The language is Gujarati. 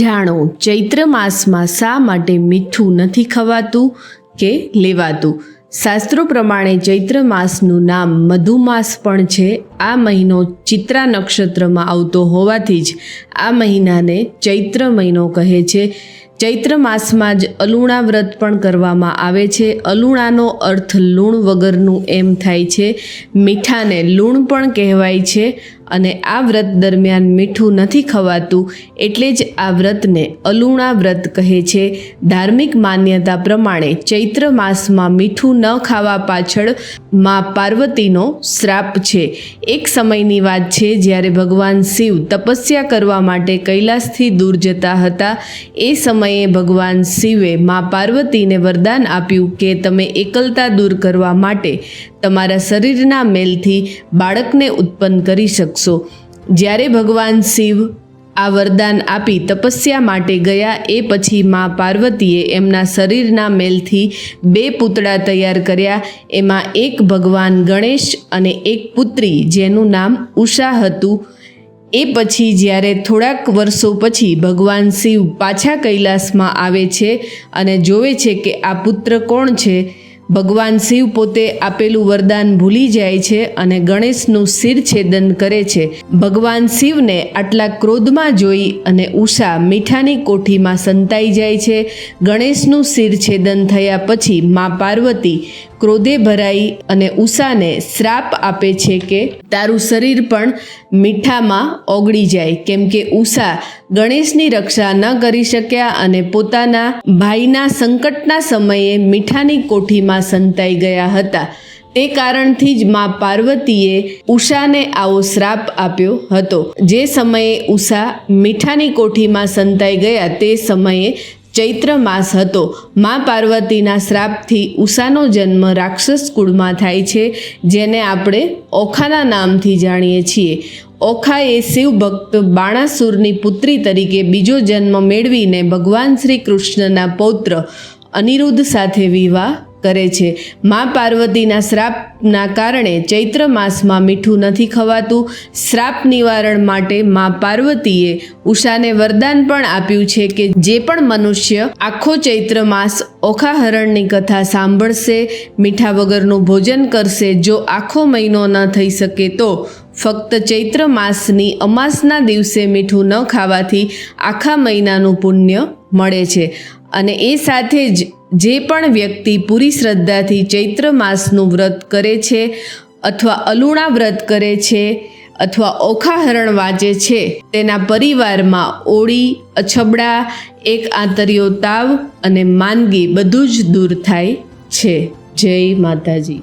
જાણો, ચૈત્ર માસમાં શા માટે મીઠું નથી ખવાતું કે લેવાતું? શાસ્ત્રો પ્રમાણે ચૈત્ર માસનું નામ મધુમાસ પણ છે. આ મહિનો ચિત્રા નક્ષત્રમાં આવતો હોવાથી જ આ મહિનાને ચૈત્ર મહિનો કહે છે. ચૈત્ર માસમાં જ અલુણા વ્રત પણ કરવામાં આવે છે. અલુણાનો અર્થ લૂણ વગરનું એમ થાય છે. મીઠાને લૂણ પણ કહેવાય છે. અને આ વ્રત દરમિયાન મીઠું નથી ખવાતું એટલે જ આ વ્રતને અલુણા વ્રત કહે છે. ધાર્મિક માન્યતા પ્રમાણે ચૈત્ર માસમાં મીઠું ન ખાવા પાછળ મા પાર્વતીનો શ્રાપ છે. એક સમયની વાત છે, જ્યારે ભગવાન શિવ તપસ્યા કરવા માટે કૈલાસથી દૂર જતા હતા, એ સમયે ભગવાન શિવે મા પાર્વતીને વરદાન આપ્યું કે તમે એકલતા દૂર કરવા માટે તમારા શરીરના મેલથી બાળકને ઉત્પન્ન કરી શકશો. જ્યારે ભગવાન શિવ આ વરદાન આપી તપસ્યા માટે ગયા, એ પછી માં પાર્વતીએ એમના શરીરના મેલથી બે પૂતળા તૈયાર કર્યા. એમાં એક ભગવાન ગણેશ અને એક પુત્રી, જેનું નામ ઉષા હતું. એ પછી જ્યારે થોડાક વર્ષો પછી ભગવાન શિવ પાછા કૈલાસમાં આવે છે અને જોવે છે કે આ પુત્ર કોણ છે ભગવાન શિવ પોતે આપેલું વરદાન ભૂલી જાય છે અને ગણેશનું શિર છેદન કરે છે. ભગવાન શિવને આટલા ક્રોધમાં જોઈ અને ઉષા મીઠાની કોઠીમાં સંતાઈ જાય છે. ગણેશનું શિર છેદન થયા પછી મા પાર્વતી ક્રોધે ભરાઈ અને ઉષાને શ્રાપ આપે છે કે તારું શરીર પણ મીઠામાં ઓગળી જાય, કેમ કે ઉષા ગણેશની રક્ષા ન કરી શક્યા અને પોતાના ભાઈના સંકટના સમયે મીઠાની કોઠીમાં સંતાઈ ગયા હતા. તે કારણથી જ મા પાર્વતીએ ઉષાને આવો શ્રાપ આપ્યો હતો. જે સમયે ઉષા મીઠાની કોઠીમાં સંતાઈ ગયા, તે સમયે ચૈત્ર માસ હતો. મા પાર્વતીના શ્રાપથી ઉષાનો જન્મ રાક્ષસ કુળમાં થાય છે, જેને આપણે ઓખાના નામથી જાણીએ છીએ. ઓખા એ શિવભક્ત બાણાસુરની પુત્રી તરીકે બીજો જન્મ મેળવીને ભગવાન શ્રી કૃષ્ણના પૌત્ર અનિરુદ્ધ સાથે વિવાહ કરે છે. મા પાર્વતીના શ્રાપના કારણે ચૈત્ર માસમાં મીઠું નથી ખવાતું. શ્રાપ નિવારણ માટે મા પાર્વતીએ ઉષાને વરદાન પણ આપ્યું છે કે જે પણ મનુષ્ય આખો ચૈત્ર માસ ઓખાહરણની કથા સાંભળશે, મીઠા વગરનું ભોજન કરશે, જો આખો મહિનો ન થઈ શકે તો ફક્ત ચૈત્ર માસની અમાસના દિવસે મીઠું ન ખાવાથી આખા મહિનાનું પુણ્ય મળે છે. અને એ સાથે જ જે પણ વ્યક્તિ પૂરી શ્રદ્ધાથી ચૈત્ર માસનું વ્રત કરે છે અથવા અલુણા વ્રત કરે છે અથવા ઓખાહરણ વાંચે છે, તેના પરિવારમાં ઓળી, અછબડા, એક આંતરિયો તાવ અને માંદગી બધું જ દૂર થાય છે. જય માતાજી.